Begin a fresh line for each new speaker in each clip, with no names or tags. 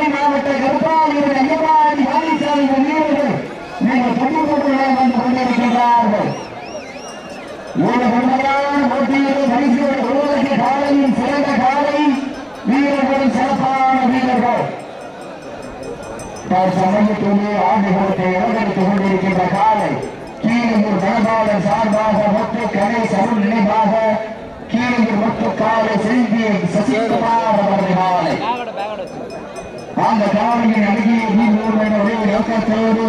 மதுரை மாவட்டம் கருப்பாயூர் ஐயப்பாடி பழனிசாமி வீரர்கள் நீங்கள் பொதுக்கூட்டமாக வந்து கொண்டிருக்கின்றார்கள் ஒரு உண்மையான போட்டியிலே பரிசுகளை உருவாக்கிய காலையின் சிறந்த காலை வீரர்களும் சிறப்பான வீரர்கள் சமயத்திலே ஆண்டுகளத்தை இழந்தெடுத்துக் கொண்டிருக்கின்ற காலை கீழூர் தனபாளர் சார்பாக மொத்த கலை சருள் நினைவாக கீழூர் மொத்த காலை செல்வி சசிகுமார் அவரது காலை அந்த காலையின் அருகிலே நீர் ஒரே நோக்கத்தோடு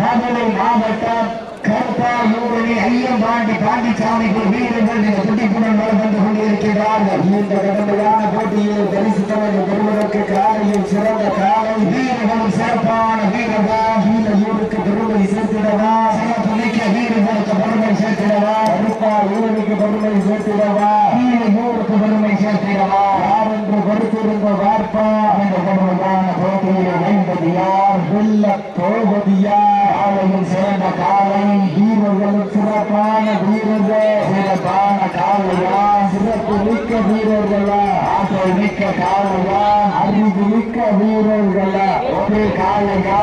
மதுரை மாவட்டம் கருப்பாயூரணி ஐயம்பாண்டி பாண்டிச்சாமிக்கு வீரர்கள் இந்த துடிப்புடன் வளம் வந்து கொண்டிருக்கிறார்கள். இந்த கடமையான போட்டியை பரிசு தலைவர் பெறுவதற்கு காலையில் சிறந்த காலை வீரர்களும் சிறப்பான வீரர்கள். இந்த ஊருக்கு பெருமை சேர்த்திடவா? சிறப்பு மிக்க வீரர்களுக்கு பெருமை சேர்த்திடவா? கருப்பா ஊரணிக்கு பெருமை சேர்த்திடவா கீழ ஊருக்கு பெருமை சேர்த்திடவா யார் என்று கொடுத்திருந்த வார்ப்பா அந்த கடுமையான போட்டியில் வெல்வது யார் வெல்ல போவது யார் காலையில் சிறந்த காலை வீரர்களும் சிறப்பான வீரர்கள் சிறப்பான காலையா சிறப்பு மிக்க வீரர்களா ஆற்றல் மிக்க காலையா அறிவு மிக்க வீரர்களா ஒரே காலையா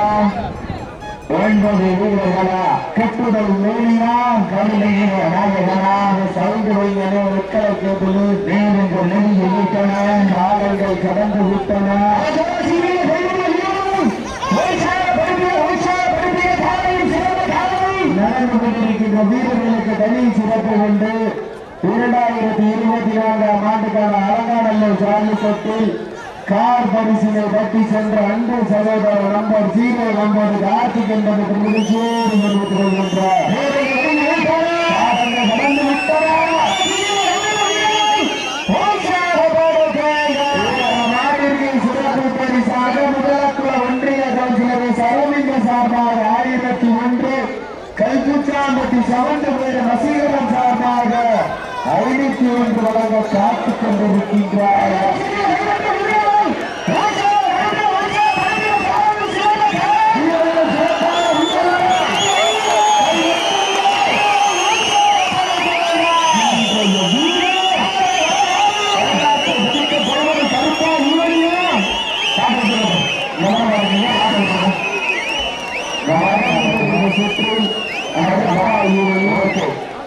ஒன்பது வீரர்களா கட்டுடல் மேலியா கருணையின நாயகனா சவுண்டு வையனே உட்களை கேட்டது. நேரங்கள் நெருங்கி விட்டன காலைகள் கடந்து விட்டன. நடந்து கொண்டிருக்கின்ற வீரர்களுக்கு தனி சிறப்பு உண்டு. இரண்டாயிரத்தி இருபத்தி நான்காம் ஆண்டுக்கான அலங்காநல்லூர் ஜல்லிக்கட்டில் கார் பரிசினை தட்டி சென்ற அன்பு சகோதரர் நம்பர் ஜீரோ நம்பர் கார்த்திக் என்பதற்கு நிகழ்ச்சியோடு தெரிவித்துக் கொள்கின்றார். கடந்து விட்டன சிறப்பு பரிசாக சார்பாக ஐநூத்தி ஒன்று வழங்க காத்துக் கொண்டிருக்கின்றார். Thank you.